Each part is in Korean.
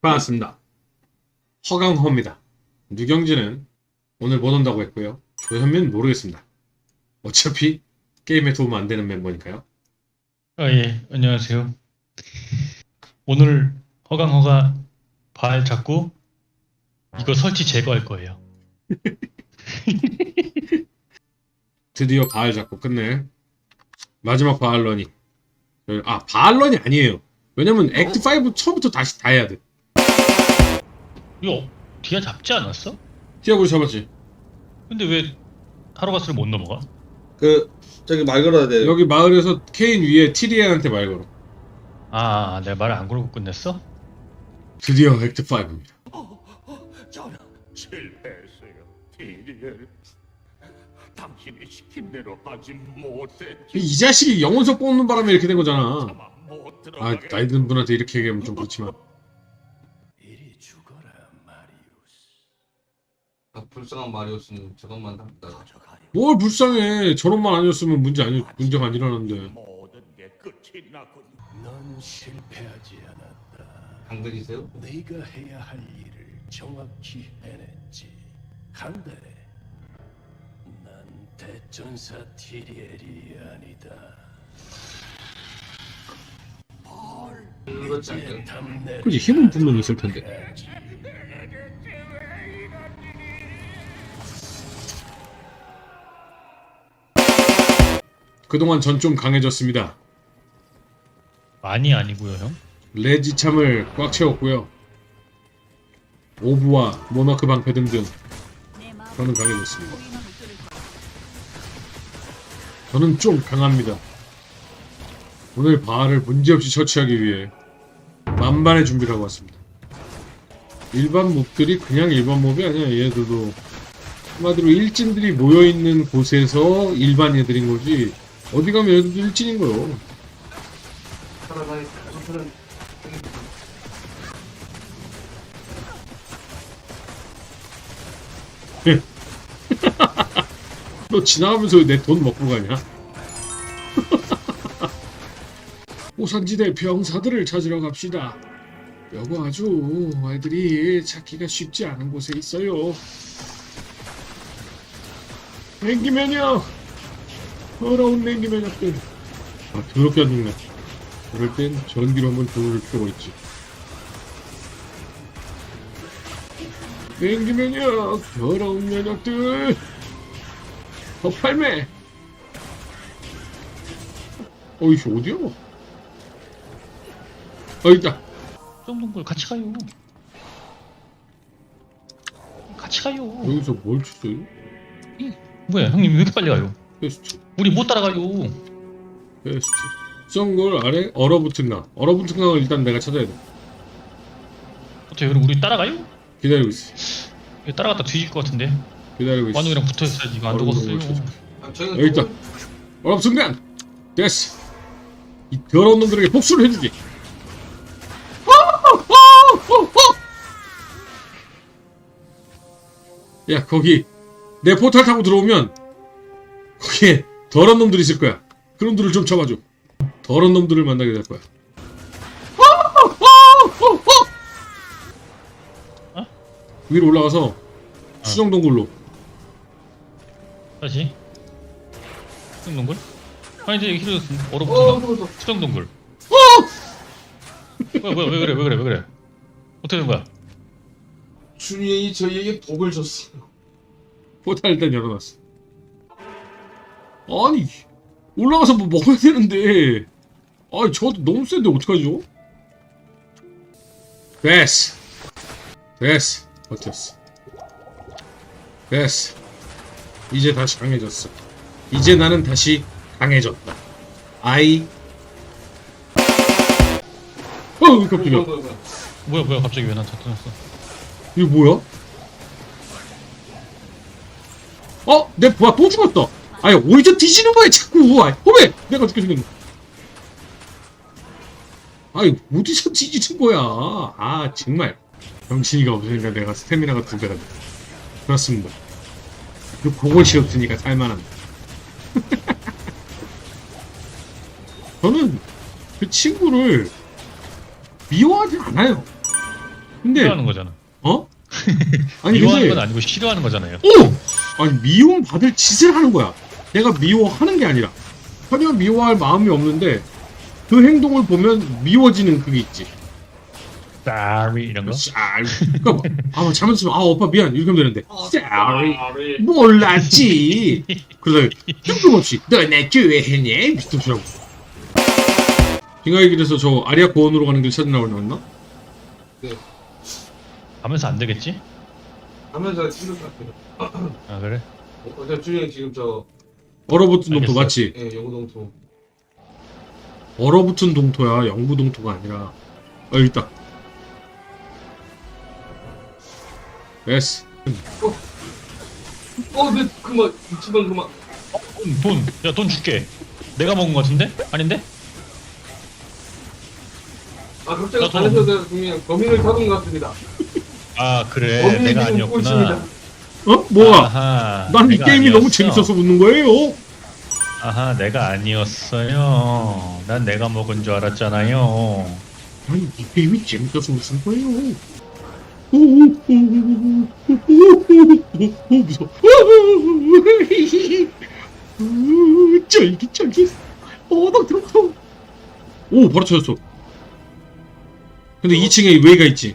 반갑습니다. 허강호입니다. 누경진은 오늘 못 온다고 했고요. 조현민 모르겠습니다. 어차피 게임에 도움 안 되는 멤버니까요. 아, 예, 안녕하세요. 오늘 허강허가 발 잡고 이거 설치 제거할 거예요. 드디어 바알 잡고 끝낼 마지막 바알런이 아 바알런이 아니에요. 왜냐면 액트 5 처음부터 다시 다 해야 돼. 이거 뒤에 잡지 않았어? 티아고 잡았지. 근데 왜 하루가스를 못 넘어가? 그 저기 말 걸어야 돼. 여기 마을에서 케인 위에 티리안한테 말 걸어. 아, 내가 말안 걸고 끝냈어? 드디어 액트 5입니다. 저는 실패했어요. 디리엘. 당신이 시킨 대로 하지 못했죠. 이 자식이 영혼석 뽑는 바람에 이렇게 된 거잖아. 차마 못 아. 나이 든 분한테 이렇게 얘기하면 좀 그렇지만 이리 죽어라, 마리우스. 아, 불쌍한 마리오스는 저것만 합니다. 뭘 불쌍해. 저런만 아니었으면 문제 아니 문제가 안 일어났는데. 모든 게 끝이 나군. 넌 실패하지 않았다. 당근이세요? 네가 해야 할 일을 정확히 해냈지. 간다해. 난 대천사 티리엘이 아니다. 그렇지 않게. 그지 힘은 분명 있을 텐데. 그동안 전 좀 강해졌습니다. 많이 아니고요, 형. 레지참을 꽉 채웠고요. 오브와 모나크 방패 등등 저는 강해졌습니다. 저는 좀 강합니다. 오늘 바알을 문제없이 처치하기 위해 만반의 준비를 하고 왔습니다. 일반 몹들이 그냥 일반 몹이 아니야. 얘들도 한마디로 일진들이 모여있는 곳에서 일반 애들인 거지 어디 가면 얘들도 일진인 거요. 너 지나가면서 내 돈 먹고 가냐? 오산지대 병사들을 찾으러 갑시다. 여거 아주 애들이 찾기가 쉽지 않은 곳에 있어요. 냉기 면역! 더러운 냉기 면역들. 아, 더럽게 안 죽네. 그럴 땐 전기로 한번 돌릴 필요가 있지. 냉기 면역! 더러운 면역들! 더 팔매! 어이씨, 어디야? 어, 있다. 정동굴 같이 가요. 같이 가요. 여기서 뭘 쳤어요? 뭐야, 형님 왜 이렇게 빨리 가요? 베스트, 우리 못 따라가요. 베스트. 썬걸 아래 얼어붙은 강. 얼어붙은 강을 일단 내가 찾아야 돼. 어떻게 그럼 우리 따라가요? 기다리고 있어. 이거 따라갔다 뒤질 것 같은데. 기다리고 있어. 완우이랑 붙어 있어야지 이거 안 얼어붙은 죽었어요. 걸 찾아. 아, 저희는 여기 있다. 얼어붙은 강! 됐어. 이 더러운 놈들에게 복수를 해주지. 야, 거기 내 포탈 타고 들어오면 거기에 더러운 놈들이 있을 거야. 그놈들을 좀 쳐봐줘. 더러운 놈들을 만나게 될 거야. 어? 위로 올라가서 수정 동굴로. 다시. 수정 동굴? 아니 이제 어, 얼어붙은 그거 수정 동굴. 뭐야 뭐야 왜 그래 왜 그래 왜 그래? 어떻게 된 거야? 준이 저희에게 복을 줬어요. 포탈 일단 열어놨어. 아니 올라가서 뭐 먹어야 되는데. 아니 저도 너무 센데 어떡하죠? 됐어. 됐어. 버텼어. 됐어. 이제 다시 강해졌어. 이제 나는 다시 강해졌다. 아이. 어, 깜짝이야. 뭐야 뭐야 갑자기 왜 나한테 떠났어? 이거 뭐야? 어? 내 부하 또 죽었다. 아니 어디서 뒤지는 거야 자꾸. 아이, 호배! 내가 죽게 생겼네. 아니 어디서 뒤지는 거야. 아 정말 정신이가 없으니까 내가 스태미나가 두 배가 돼. 그렇습니다. 그 그것이 없으니까 살만합니다. 저는 그 친구를 미워하지 않아요. 근데 싫어하는 거잖아. 어? 아니 미워하는 건 근데 아니고 싫어하는 거잖아요. 오! 아니 미움 받을 짓을 하는 거야. 내가 미워하는 게 아니라 전혀 미워할 마음이 없는데 그 행동을 보면 미워지는 그게 있지. sorry 이런 거. 쌀. 그러니까 아 잘못했으면 아 오빠 미안 이렇게 하면 되는데 쌀. 몰랐지. 그러다 뜬금없이 너내 교회했니? 미스터 슈라고. 빙하의 길에서 저 아리아 고원으로 가는 길 찾으려고 나왔나? 가면서 안 되겠지? 하면서 힘들 것 같아요. 아 그래? 준이 형 지금 저, 얼어붙은 동토 알겠어요. 맞지? 예, 영구동토. 얼어붙은 동토야 영구 동토가 아니라 아 여기 있다 됐어 어, 네, 그만, 이치방 그만. 돈, 돈. 야, 돈 줄게. 내가 먹은 거 같은데? 아닌데? 아, 갑자기 나도. 안에서 그냥 범인을 잡은 것 같습니다. 아, 그래. 범인이 내가 웃고 아니었구나. 있습니다. 어? 뭐야 아하, 난 이 내가 게임이 너무 아니었어. 재밌어서 웃는 거예요 아하, 내가 아니었어요. 난 내가 먹은 줄 알았잖아요. 아니 이 게임이 재밌어서 웃은 거예요 오오오오오오오오오오오 무서워 으, 쫄깃쫄깃 어나 들었어 오 바로 찾았어 근데 2층에 웨이가 있지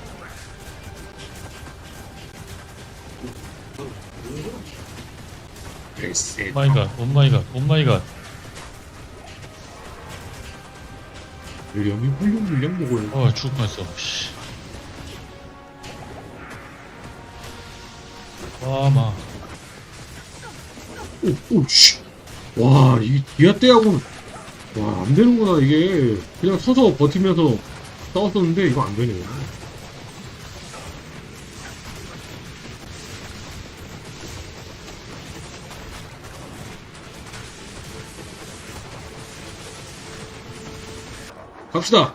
오마이갓, 오마이갓, 오마이갓. 유령이 훌륭훌륭 먹어요 어, 죽을 뻔했어, 씨. 와, 마. 오오씨 와이 디아 때하고는 와 안 되는구나 이게 그냥 서서 버티면서 싸웠었는데 이거 안 되네 갑시다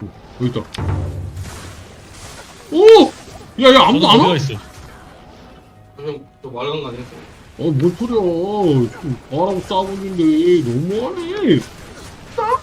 오, 여기 있다 오! 야 야 아무도 안 와? 있어? 형, 저 말한 거 아니었어요? 어, 뭔 소리야. 좀 나라고 싸우고 있는데, 너무하네. 싸!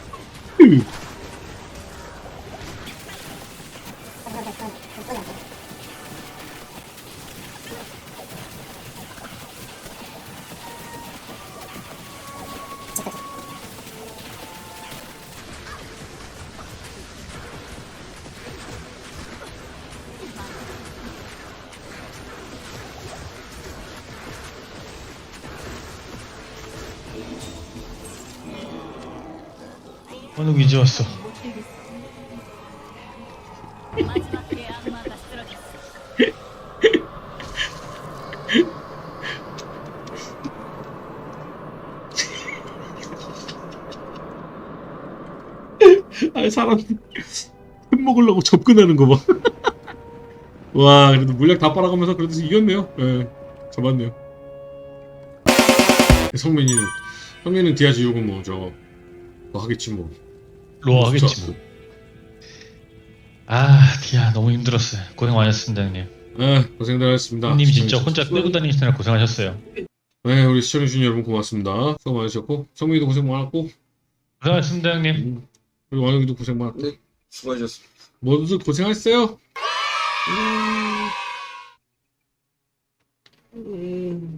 어느 위지 왔어? 아니, 사람, 햄 먹으려고 접근하는 거 봐. 와, 그래도 물약 다 빨아가면서 그래도 이겼네요. 예, 잡았네요. 성민이는, 성민이는 디아 지우고 뭐, 저, 뭐 하겠지 뭐. 로아 하겠지 뭐. 아, 디아 너무 힘들었어요. 고생 많으셨습니다, 형님. 예, 고생들 하셨습니다. 형님 진짜. 혼자 끌고 다니시느라 고생하셨어요. 네, 우리 시청해주신 여러분 고맙습니다. 수고 많으셨고, 성민이도 고생 많았고, 고생하셨습니다, 형님. 음, 그리고 완영이도 고생 많았고, 네, 수고하셨습니다. 모두 고생하셨어요. 음...